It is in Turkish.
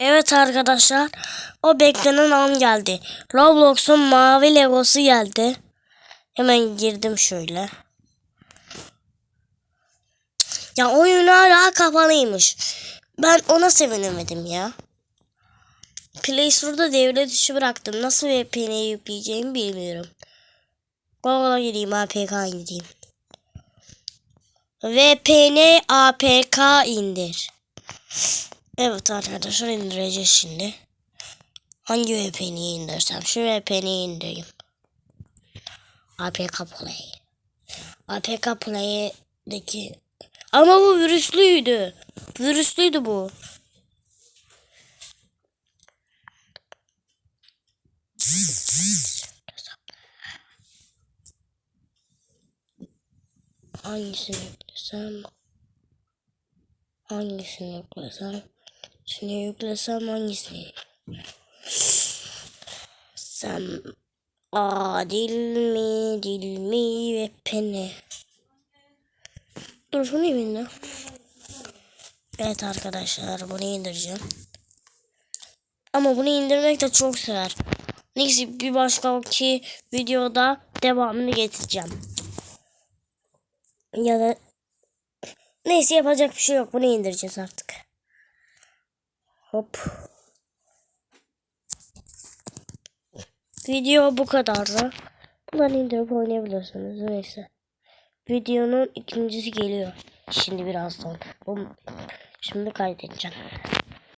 Evet arkadaşlar. O beklenen an geldi. Roblox'un mavi legosu geldi. Hemen girdim şöyle. Ya oyun hala kapalıymış. Ben ona sevinemedim ya. Play Store'da devre dışı bıraktım. Nasıl VPN'yi yükleyeceğimi bilmiyorum. Google'a gireyim APK indireyim. VPN APK indir. Evet arkadaşlar indireceğiz şimdi. Hangi VPN'i indirsem? Şu VPN'i indireyim. APK Play. APK Play'deki ama bu virüslüydü. Virüslüydü bu. Hangisini yüklesem? Hangisini yüklesem? Şunu yüklesem hangisini? Sen adil mi, dil mi ve pene? Dur şunu indir. Evet arkadaşlar bunu indireceğim. Ama bunu indirmek de çok sürer. Neyse bir başkaki videoda devamını getireceğim. Ya da neyse yapacak bir şey yok. Bunu indireceğiz artık. Hop. Video bu kadardı. Bunları indirip oynayabilirsiniz. Neyse. Videonun ikincisi geliyor. Şimdi birazdan. Şimdi kaydedeceğim.